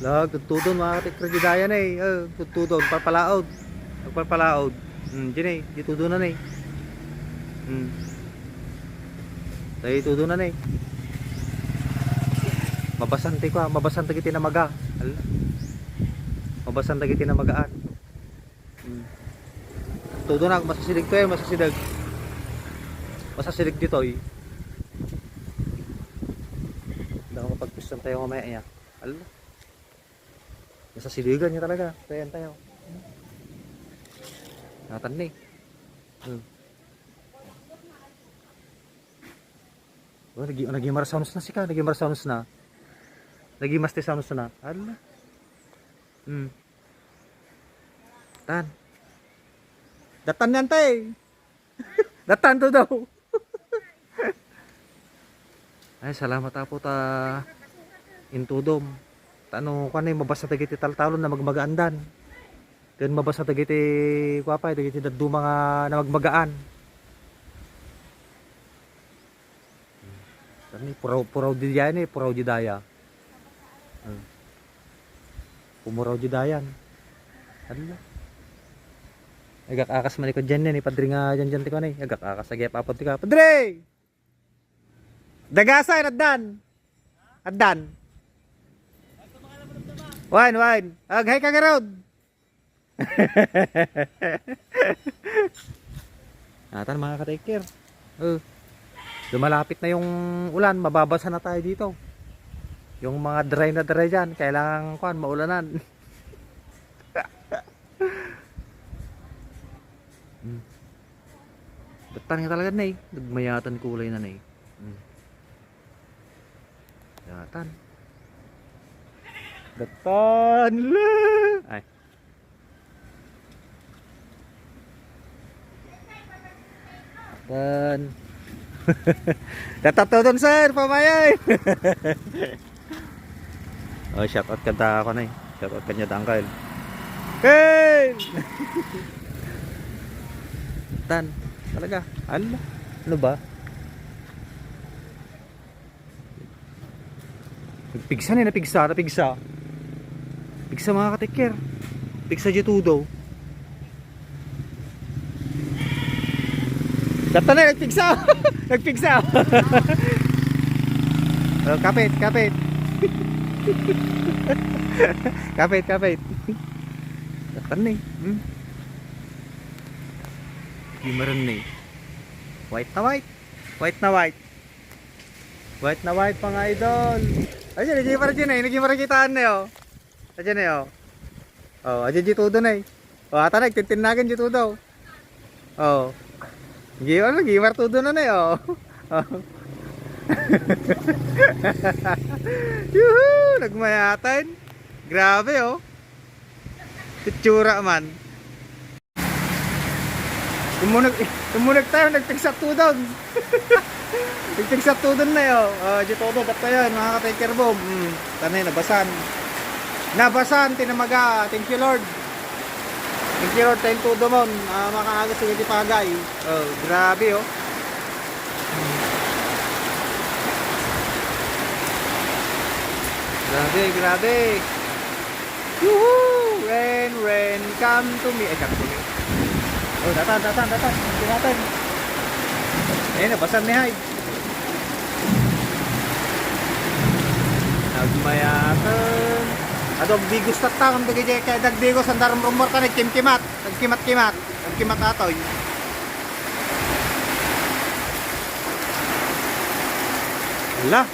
Lag, tutudon mga katikradidaya na eh. Uh, tutudon, palpalaod. Pagpalpalaod. Hmm, dyan eh. Di tudunan eh. Hmm. Dahil tudunan eh. Mabasante ko ah. Mabasante kiti na maga. Ala. Mabasante kiti na magaan. Hmm. Tudunan, masasilig to eh. Masasilig. Masasilig dito eh. Hindi ako mapagpistan tayo mamaya niya. Ala. Nasa siligan niya talaga. Tayan tayo. Natan ni. Hmm. Oh, nagi nagi marasanos na sika, nagi marasanos na. Nagi mastisanos na. Ala. Hmm. Tan. Datan yan tay. Datan to daw. Ay, salamat apo ta intudom. Tano kanay mabasa dagiti taltalon na magmagaandan. Ken mabasa dagiti kuapay dagiti daddu mga na magmagaan. Kani puraw puraw di yan eh, puraw di daya. Hmm. Di dayan. Ano? Agak akas man ko dyan yan eh, padri nga dyan dyan ti ko na eh. Agak akas agay papad ti ka. Padri! Dagasay, addan! Addan! Wine, wine. Aghay ka garod. Natan mga ka-take care. Uh, lumalapit na yung ulan, mababasa na tayo dito. Yung mga dry na dry dyan, kailangan kuan maulanan. hmm. Datan nga talaga na eh. Nagmayatan kulay na na eh. Hmm. Datan. Datan. Ay. Datan. Doon sir, pamayay. oh, shout out kanta ako na eh. Shout out kanya dangkal. Kale! Datan. Talaga. Ala. Ano ba? Nagpigsa na, napigsa, napigsa. Pigsa mga katikir. Pigsa dito daw. Data na, nagpigsa. nagpigsa. oh, kapit, kapit. kapit, kapit. Data na eh. Hmm? Gimaran na eh. White na white. White na white. White na white mga idol. Ayun, hindi pa rin eh. Hindi pa rin kitaan na yun. Ayun na yun. Oh, ayun dito doon eh. Oh, ata na, tintinagin dito daw. Oh. Gimar, gimar todo na na yun. Oh. Yuhu! Nagmayatan. Grabe oh. Itsura man. Tumunog, tumunog tayo, nagtigsat to down. nagtigsat to down na yun. Uh, dito to, ba't tayo, mga ka-taker bomb. Mm, tanay, nabasan. Nabasan, tinamaga. Thank you Lord. Thank you Lord, thank you Domon. Uh, makaagas sa giti pagay. Oh, grabe oh. Grabe, grabe. Yuhu! Rain, rain, come to me. Ay, come to me. Oh, datan, datan, datan. Natin. Eh, nabasan ni Hyde. Nagmayatan. Adog bigos tatang ang dagay kay dagdigos ang daram rumor ka kimkimat. Nagkimat-kimat. Nagkimat atoy. Ala,